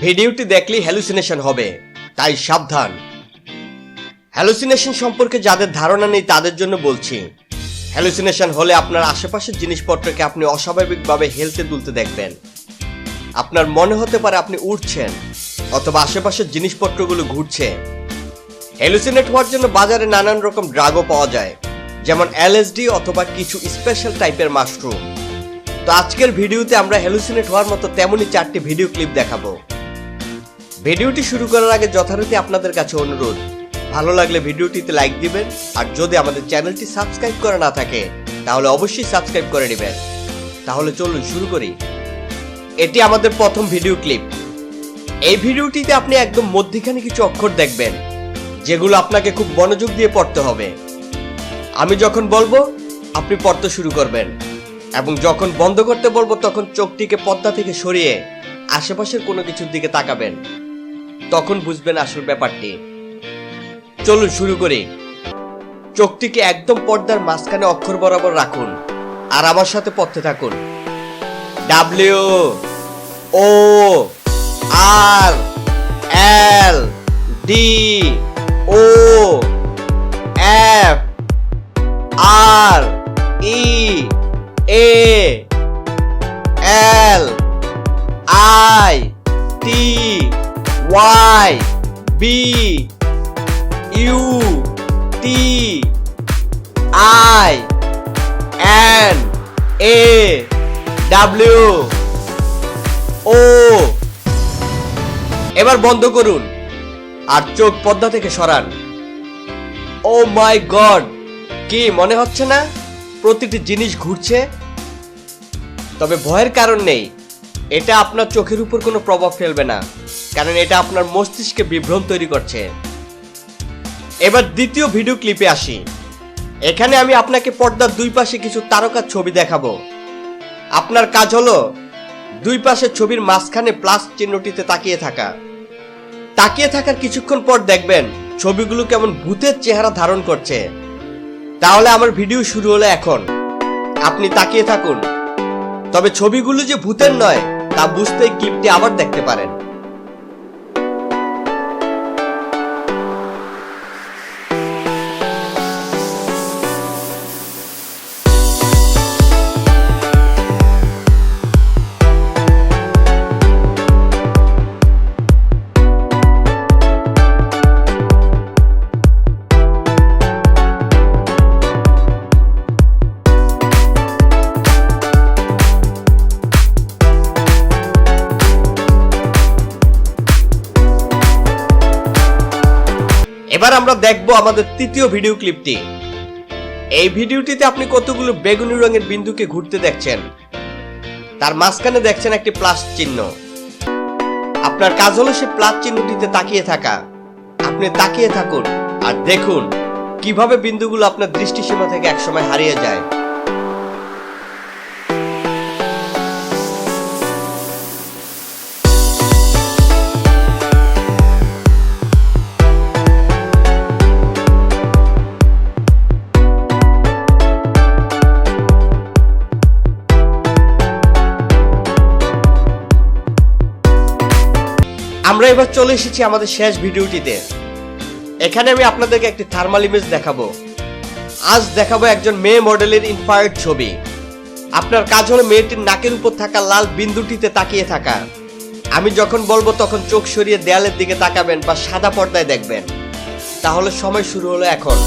ভিডিওটি দেখলে হ্যালুসিনেশন হবে, তাই সাবধান। হ্যালুসিনেশন সম্পর্কে যাদের ধারণা নেই, তাদের জন্য বলছি হ্যালুসিনেশন হলে আপনার আশেপাশের জিনিসপত্রকে আপনি অস্বাভাবিকভাবে হেলতে দুলতে দেখবেন। আপনার মনে হতে পারে আপনি উঠছেন অথবা আশেপাশের জিনিসপত্রগুলো ঘুরছে। হ্যালুসিনেট হওয়ার জন্য বাজারে নানান রকম ড্রাগও পাওয়া যায়, যেমন এলএসডি অথবা কিছু স্পেশাল টাইপের মাশরুম তো আজকের ভিডিওতে আমরা হ্যালুসিনেট হওয়ার মতো তেমনই চারটি ভিডিও ক্লিপ দেখাবো। ভিডিওটি শুরু করার আগে যথারীতি আপনাদের কাছে অনুরোধ। ভালো লাগলে ভিডিওটিতে লাইক দিবেন, আর যদি আমাদের চ্যানেলটি সাবস্ক্রাইব করা না থাকে, তাহলে অবশ্যই সাবস্ক্রাইব করে নেবেন। তাহলে চলুন শুরু করি। এটি আমাদের প্রথম ভিডিও ক্লিপ। এই ভিডিওটিতে আপনি একদম মধ্যিখানে কিছু অক্ষর দেখবেন, যেগুলো আপনাকে খুব মনোযোগ দিয়ে পড়তে হবে। আমি যখন বলব, আপনি পড়তে শুরু করবেন, এবং যখন বন্ধ করতে বলব, তখন চোখটিকে পদ্মা থেকে সরিয়ে আশেপাশের কোনো কিছুর দিকে তাকাবেন। তখন বুঝবেন আসল ব্যাপারটি। চলুন শুরু করি। চোখটিকে একদম পর্দার মাঝখানে অক্ষর বরাবর রাখুন আর আমার সাথে পড়তে থাকুন। W, O, R, L, D, O, F, R, E, A, L, I, T Y B U T I N A W O এবার বন্ধ করুন আর চোখ পর্দা থেকে সরান। ও মাই গড, কি মনে হচ্ছে না? প্রতিটি জিনিস ঘুরছে। তবে ভয়ের কারণ নেই। এটা আপনার চোখের উপর কোনো প্রভাব ফেলবে না। কারণ এটা আপনার মস্তিষ্কে বিভ্রম তৈরি করছে। এবার দ্বিতীয় ভিডিও ক্লিপে আসি। এখানে আমি আপনাকে পর্দার দুই পাশে কিছু তারকার ছবি দেখাবো। আপনার কাজ হলো দুই পাশের ছবির মাঝখানে প্লাস চিহ্নটিতে তাকিয়ে থাকা। তাকিয়ে থাকার কিছুক্ষণ পর দেখবেন ছবিগুলো কেমন ভূতের চেহারা ধারণ করছে। তাহলে আমার ভিডিও শুরু হলো এখন। আপনি তাকিয়ে থাকুন। তবে ছবিগুলো যে ভূতের নয়, তা বুঝতে ক্লিপটি আবার দেখতে পারেন। এবার আমরা দেখব আমাদের তৃতীয় ভিডিও ক্লিপটি। এই ভিডিওটিতে আপনি কতগুলো বেগুনি রঙের বিন্দুকে ঘুরতে দেখছেন? তার মাঝখানে দেখছেন একটি প্লাস চিহ্ন। আপনার কাজ হলো সে প্লাস চিহ্নটিতে তাকিয়ে থাকা। আপনি তাকিয়ে থাকুন আর দেখুন কীভাবে বিন্দুগুলো আপনার দৃষ্টিসীমা থেকে একসময় হারিয়ে যায়। আমরা এবার চলে এসেছি আমাদের শেষ ভিডিওটিতে। এখানে আমি আপনাদেরকে একটি থার্মাল ইমেজ দেখাবো। আজ দেখাবো একজন মেয়ে মডেলের ইনফায়ার্ড ছবি। আপনার কাজ হলো মেয়েটির নাকের উপর থাকা লাল বিন্দুটিতে তাকিয়ে থাকা। আমি যখন বলব তখন চোখ সরিয়ে দেয়ালের দিকে তাকাবেন বা সাদা পর্দায় দেখবেন। তাহলে সময় শুরু হলো এখন।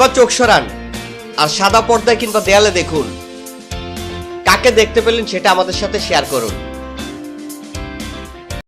এবার চোখ সরান। আর সাদা পর্দায় কিংবা দেয়ালে দেখুন। কাকে দেখতে পেলেন সেটা আমাদের সাথে শেয়ার করুন।